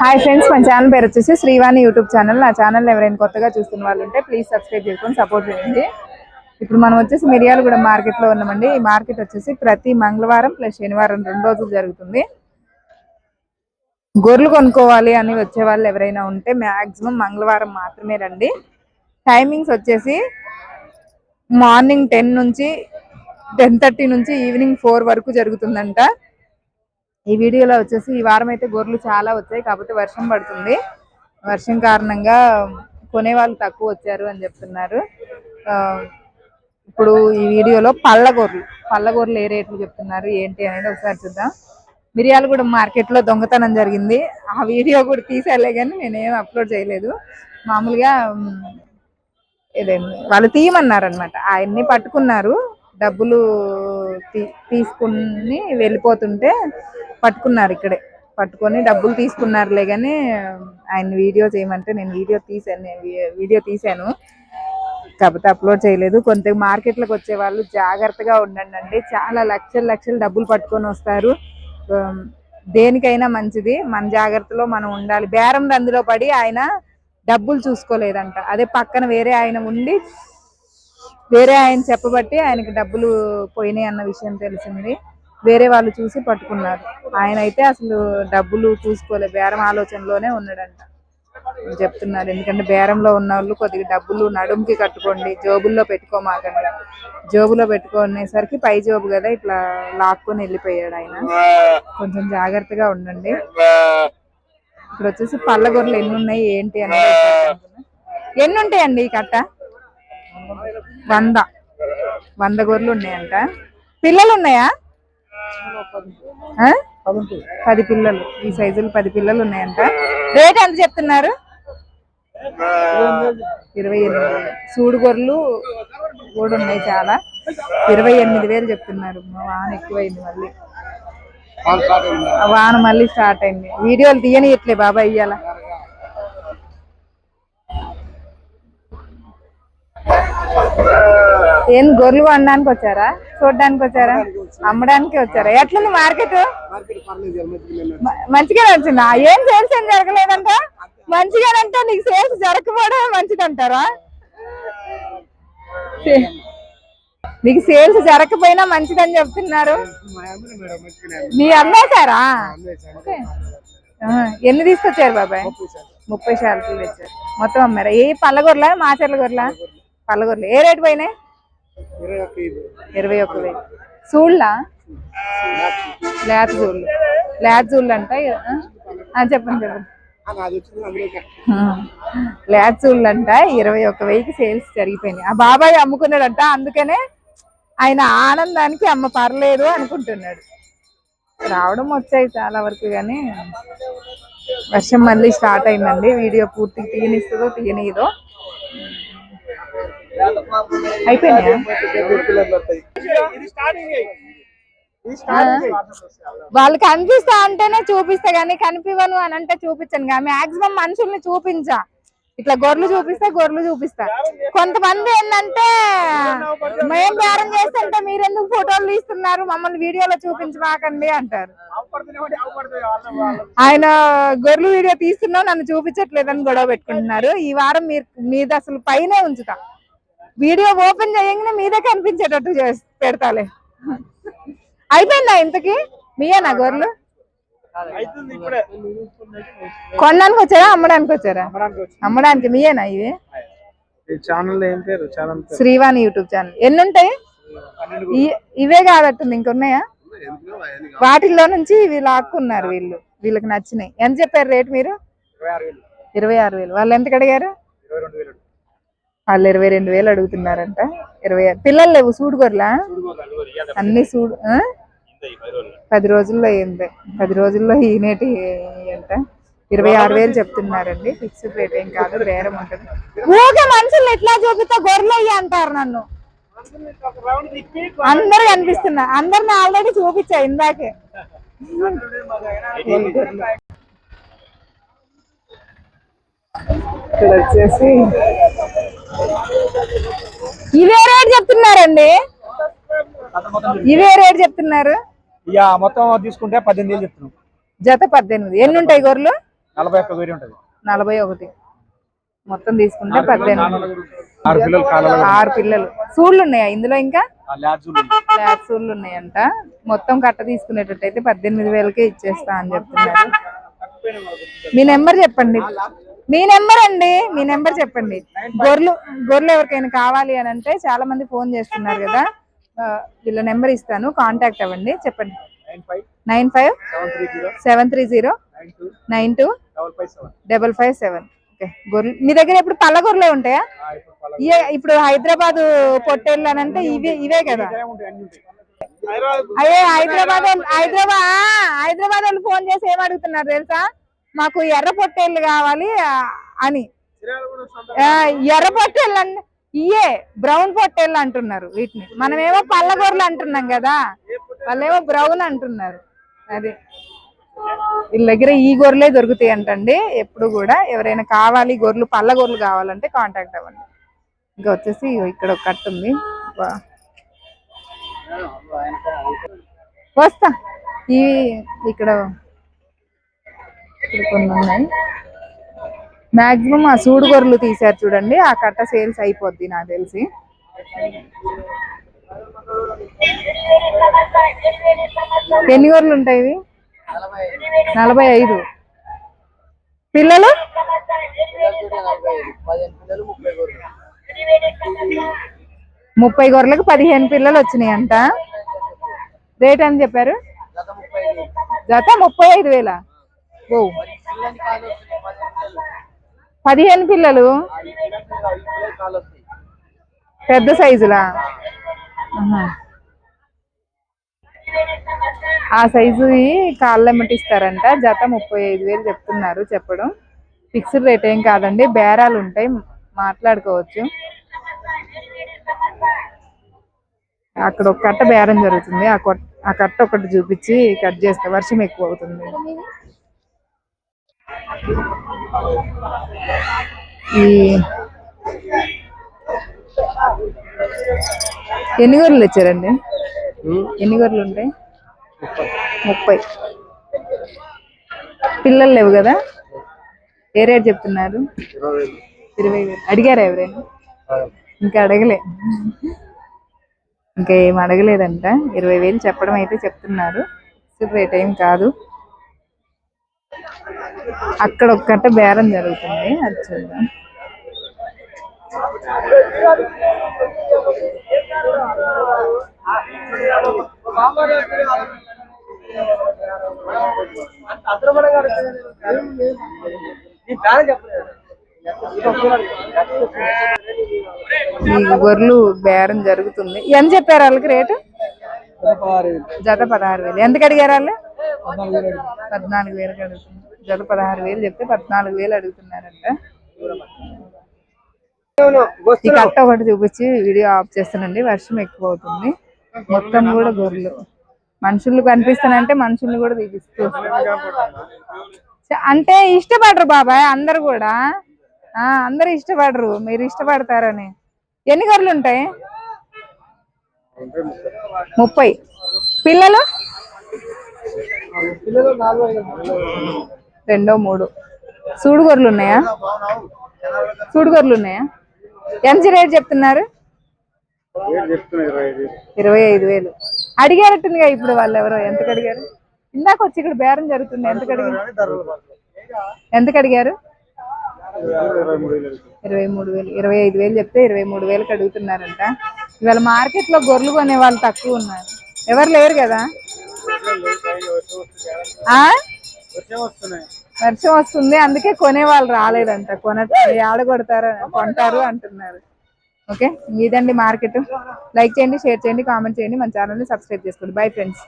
Hi friends మన channel పేరు వచ్చేసి శ్రీవాణి యూట్యూబ్ ఛానల్. నా ఛానల్ ఎవరైనా కొత్తగా చూస్తున్న వాళ్ళు ఉంటే ప్లీజ్ సబ్స్క్రైబ్ చేసుకొని సపోర్ట్ చేయండి. ఇప్పుడు మనం వచ్చేసి మిరియాలగూడ మార్కెట్లో ఉన్నామండి. ఈ మార్కెట్ వచ్చేసి ప్రతి మంగళవారం ప్లస్ శనివారం రెండు రోజులు జరుగుతుంది. గొర్రెలు కొనుక్కోవాలి అని వచ్చే వాళ్ళు ఎవరైనా ఉంటే మాక్సిమం మంగళవారం మాత్రమే రండి. టైమింగ్స్ వచ్చేసి మార్నింగ్ టెన్ నుంచి టెన్ థర్టీ నుంచి ఈవినింగ్ ఫోర్ వరకు జరుగుతుందంట. ఈ వీడియోలో వచ్చేసి ఈ వారం అయితే గొర్రెలు చాలా వచ్చాయి కాకపోతే వర్షం పడుతుంది. వర్షం కారణంగా కొనేవాళ్ళు తక్కువ వచ్చారు అని చెప్తున్నారు. ఆ, ఇప్పుడు ఈ వీడియోలో పళ్ళ గొర్రెలు పళ్ళ గొర్రెలు ఏ రేట్లు చెప్తున్నారు ఏంటి అనేది ఒకసారి చూద్దాం. మిరియాలు కూడా మార్కెట్లో దొంగతనం జరిగింది. ఆ వీడియో కూడా తీసేలే కానీ నేనేం అప్లోడ్ చేయలేదు. మామూలుగా ఉమ్, వాళ్ళు తీయమన్నారనమాట ఆయన్ని పట్టుకున్నారు డబ్బులు తీ- తీసుకుని వెళ్ళిపోతుంటే పట్టుకున్నారు ఇక్కడే. పట్టుకొని డబ్బులు తీసుకున్నారులే కానీ ఆయన వీడియో చేయమంటే నేను వీడియో తీసాను నేను వీడియో తీశాను. కాకపోతే అప్లోడ్ చేయలేదు. కొంత మార్కెట్లకు వచ్చే వాళ్ళు జాగ్రత్తగా ఉండండి అండి. చాలా లక్షలు లక్షలు డబ్బులు పట్టుకొని వస్తారు. దేనికైనా మంచిది. మన జాగ్రత్తలో మనం ఉండాలి. బేరం రందులో పడి ఆయన డబ్బులు చూసుకోలేదంట. అదే పక్కన వేరే ఆయన ఉండి వేరే ఆయన చెప్పబట్టి ఆయనకి డబ్బులు పోయినాయి అన్న విషయం తెలిసింది. వేరే వాళ్ళు చూసి పట్టుకున్నారు ఆయన అయితే అసలు డబ్బులు చూసుకోలే బేరం ఆలోచనలోనే ఉన్నాడంట. చెప్తున్నారు ఎందుకంటే బేరంలో ఉన్న వాళ్ళు కొద్దిగా డబ్బులు నడుముకి కట్టుకోండి జోబుల్లో పెట్టుకోమాకండి. జోబులో పెట్టుకునేసరికి పై జోబు కదా ఇట్లా లాక్కొని వెళ్ళిపోయాడు ఆయన. కొంచెం జాగ్రత్తగా ఉండండి. ఇక్కడ వచ్చేసి పళ్ళ గొర్రెలు ఎన్ని ఉన్నాయి ఏంటి అని ఎన్ని ఉంటాయండి ఈ కట్ట? వంద. వంద గొర్రెలు ఉన్నాయంట. పిల్లలు ఉన్నాయా? పది పిల్లలు. ఈ సైజులు పది పిల్లలు ఉన్నాయంట. రేట్ ఎంత చెప్తున్నారు? ఇరవై ఎనిమిది. సూడు గొర్రెలు కూడా ఉన్నాయి చాలా. ఇరవై ఎనిమిది వేలు చెప్తున్నారు. వాన ఎక్కువైంది మళ్ళీ. వాన మళ్ళీ స్టార్ట్ అయింది. వీడియోలు తీయనియట్లే బాబాయ్ ఇయ్యాల. ఏం గొర్రెలు కొనడానికి వచ్చారా? చూడడానికి వచ్చారా? అమ్మడానికి వచ్చారా? ఎట్లుంది మార్కెట్? మంచిగా నడిచిందా? ఏం సేల్స్ ఏం జరగలేదంట? మంచిగానంటే నీకు సేల్స్ జరగకపోవడం మంచిదంటారా? నీకు సేల్స్ జరగకపోయినా మంచిదని చెప్తున్నారు. మీ అమ్మేశారా ఎన్ని తీసుకొచ్చారు బాబాయ్? ముప్పై శాలరీలు తెచ్చారు. మొత్తం అమ్మారా? ఏ పల్లగొర్ల మాచర్ల గొర్రెల? పల్లగొర్రెలు ఏ రేటు పోయినాయి? ఇరవై ఒక్క వేలు. లేత లేత అంట చెప్పండి చెప్పండి. లేత అంట ఇరవై ఒక్క వెయ్యికి సేల్స్ జరిగిపోయినాయి. ఆ బాబాయ్ అమ్ముకున్నాడంట అందుకనే ఆయన ఆనందానికి అమ్మ పర్లేదు అనుకుంటున్నాడు. రావడం వచ్చాయి చాలా వరకు కానీ వర్షం మళ్ళీ స్టార్ట్ అయిందండి. వీడియో పూర్తిగా తీయనిస్తుందో తీయనిదో. వాళ్ళు కనిపిస్తా అంటేనే చూపిస్తా కానీ కనిపివను అని అంటే చూపించను కానీ మాక్సిమం మనుషుల్ని చూపించా. ఇట్లా గొర్రెలు చూపిస్తే గొర్రెలు చూపిస్తా. కొంతమంది ఏంటంటే మేం బేరం చేస్తుంటే మీరెందుకు ఫోటోలు తీస్తున్నారు? మమ్మల్ని వీడియోలో చూపించమాకండి అంటారు. ఆయన గొర్రెలు వీడియో తీస్తున్నా నన్ను చూపించట్లేదని గొడవ పెట్టుకుంటున్నారు. ఈ వారం మీరు మీద అసలు పైనే ఉంచుతా. వీడియో ఓపెన్ చేయగానే మీదే కనిపించేటట్టు పెడతాలే. అయిపోయిందా ఇంతకి? మీయేనా గొర్రెలు? కొనడానికి వచ్చారా అమ్మడానికి వచ్చారా? అమ్మడానికి మీయేనా ఇవి ఛానల్ ఏం పేరు? ఛానల్ పేరు? శ్రీవాణి యూట్యూబ్ ఛానల్ ఎన్ని ఉంటాయి ఇవే కాదట్టుంది ఇంకొన్నాయా? వాటిల్లో నుంచి ఇవి లాక్కున్నారు వీళ్ళు. వీళ్ళకి నచ్చినాయి. ఎంత చెప్పారు రేట్ మీరు? ఇరవై ఆరు వేలు. వాళ్ళు ఎంతకు అడిగారు. వాళ్ళు ఇరవై రెండు వేలు అడుగుతున్నారంట. ఇరవై ఆరు పిల్లలు లేవు సూడు అన్ని సూడు పది రోజుల్లో అయింది పది రోజుల్లో ఈనేటి అంట. ఇరవై ఆరు వేలు చెప్తున్నారండి. ఫిక్స్డ్ రేట్ ఏం కాదు బేరం ఉంటుంది. ఊకే మనుషులు ఎట్లా చూపిస్తా గొర్రెలు అంటారు నన్ను. అందరు కనిపిస్తున్నా. అందరిని ఆల్రెడీ చూపించా ఇందాకే. ఇక్కడ వచ్చేసి ఇవే రేట్ చెప్తున్నారండి. ఇవే రేట్ చెప్తున్నారు. ఇక మొత్తం తీసుకుంటే పద్దెనిమిది వేలు చెప్తున్నాం. జత పద్దెనిమిది. ఎన్ని ఉంటాయి గొర్రెలు నలభై ఒక్క వేరి ఉంటుంది. నలభై ఒకటి. మొత్తం తీసుకుంటే పద్దెనిమిది. ఆరు పిల్లలు సూళ్ళు ఉన్నాయా ఇందులో ఇంకా? ల్యాబ్ సూళ్ళు ఉన్నాయంట. మొత్తం కట్ట తీసుకునేటట్టయితే పద్దెనిమిది వేలకే ఇచ్చేస్తా అని చెప్తున్నారు. మీ నెంబర్ చెప్పండి. మీ నెంబర్ అండి మీ నెంబర్ చెప్పండి. గొర్రెలు గొర్రెలు ఎవరికైనా కావాలి అని అంటే చాలా మంది ఫోన్ చేస్తున్నారు కదా. వీళ్ళ నెంబర్ ఇస్తాను కాంటాక్ట్ అవ్వండి చెప్పండి. Nine five seven three zero nine two double five seven. Okay గొర్రెలు. మీ దగ్గర ఇప్పుడు పల్ల గొర్రెలే ఉంటాయా ఇప్పుడు పలానా ఇవే ఇప్పుడు హైదరాబాద్ పొట్టేళ్ళు అని అంటే ఇవే ఇవే కదా. అయ్యే హైదరాబాద్ హైదరాబాద్ హైదరాబాద్ వాళ్ళు ఫోన్ చేసి ఏం అడుగుతున్నారు తెలుసా? మాకు ఎర్ర పొట్టేళ్ళు కావాలి అని. ఎర్ర పొట్టేళ్ళు అన్ ఇయే బ్రౌన్ పొట్టేళ్ళు అంటున్నారు వీటిని. మనమేమో పల్లగొర్రెలు అంటున్నాం కదా వాళ్ళేమో బ్రౌన్ అంటున్నారు. అది. వీళ్ళ దగ్గర ఈ గొర్రెలే దొరుకుతాయి అంటండి. ఎప్పుడు కూడా ఎవరైనా కావాలి గొర్రెలు పల్ల గొర్రెలు కావాలంటే కాంటాక్ట్ అవ్వండి. ఇంకా వచ్చేసి ఇక్కడ ఒక కట్ట ఉంది. వస్తా. ఈ ఇక్కడ ఇక్కడ కొన్ని ఉన్నాయి మాక్సిమం ఆ సూడు గొర్రెలు తీశారు చూడండి. ఆ కట్ట సేల్స్ అయిపోద్ది నాకు తెలిసి. ఎన్ని గొర్రెలు ఉంటాయి ఇవి? నలభై ఐదు. పిల్లలు? ముప్పై గొర్రెలకు పదిహేను పిల్లలు వచ్చినాయి అంట రేట్ అని చెప్పారు? జత ముప్పై ఐదు వేల? పదిహేను పిల్లలు? పెద్ద సైజులా? ఆ సైజు కాళ్ళు ఎమ్మటిస్తారంట జత ముప్పై ఐదు వేలు చెప్తున్నారు చెప్పడం. ఫిక్స్డ్ రేట్ ఏం కాదండి. బేరాలు ఉంటాయి. మాట్లాడుకోవచ్చు. అక్కడ ఒక కట్ట బేరం జరుగుతుంది. ఆ కొట్ ఆ కట్ట ఒకటి చూపించి కట్ చేస్తే వర్షం ఎక్కువ అవుతుంది. ఎన్ని గొర్రెలు ఇచ్చారండి ఎన్ని గొర్రెలు ఉంటాయి? ముప్పై. పిల్లలు లేవు కదా? ఏ రేట్ చెప్తున్నారు? ఇరవై వేలు. అడిగారా ఎవరైనా? ఇంకా అడగలే. ఇంకా ఏం అడగలేదంట. ఇరవై వేలు చెప్పడం అయితే చెప్తున్నారు. రేట్ ఏం కాదు. అక్కడ ఒక్కట బేరం జరుగుతుంది. అది చూద్దాం. ఈ గొర్రెలు బేరం జరుగుతుంది. ఎంత చెప్పారు వాళ్ళకి రేటు? జత పదహారు వేలు. ఎందుకు అడిగారు వాళ్ళు? పద్నాలుగు వేలకు అడుగుతున్నారు జత పదహారు వేలు చెప్తే పద్నాలుగు వేలు అడుగుతున్నారంట. ఈ కట్ట ఒకటి చూపించి వీడియో ఆఫ్ చేస్తానండి వర్షం ఎక్కువ అవుతుంది మొత్తం కూడా గొర్రెలు. మనుషులు కనిపిస్తానంటే మనుషుల్ని కూడా తీపిస్తూ అంటే ఇష్టపడరు బాబాయ్ అందరు కూడా. ఆ అందరు ఇష్టపడరు మీరు ఇష్టపడతారని. ఎన్ని గొర్రెలు ఉంటాయి? ముప్పై. పిల్లలు? రెండో మూడు. సూడు గొర్రెలు ఉన్నాయా? సూడు గొర్రెలు ఉన్నాయా? ఎంత రేట్ చెప్తున్నారు? ఇరవై ఐదు వేలు. ఇరవై అడిగారట్టుందిగా ఇప్పుడు వాళ్ళు ఎవరో? ఎంతకు అడిగారు? ఇందాక వచ్చి ఇక్కడ బేరం జరుగుతుంది. ఎంతకు అడిగారు? ఎంతకు అడిగారు? ఇరవై మూడు వేలు. ఇరవై ఐదు వేలు చెప్తే ఇరవై మూడు వేలకు అడుగుతున్నారంట. ఇవాళ మార్కెట్లో గొర్రెలు కొనే వాళ్ళు తక్కువ ఉన్నారు. ఎవరు లేరు కదా? ఆ? వర్షం వస్తుంది అందుకే కొనే వాళ్ళు రాలేదంట. కొన ఆడగొడతారు కొంటారు అంటున్నారు. ఓకే ఇదండి మార్కెట్. లైక్ చేయండి షేర్ చేయండి కామెంట్ చేయండి. మన ఛానల్ని సబ్స్క్రైబ్ చేసుకోండి. Bye friends.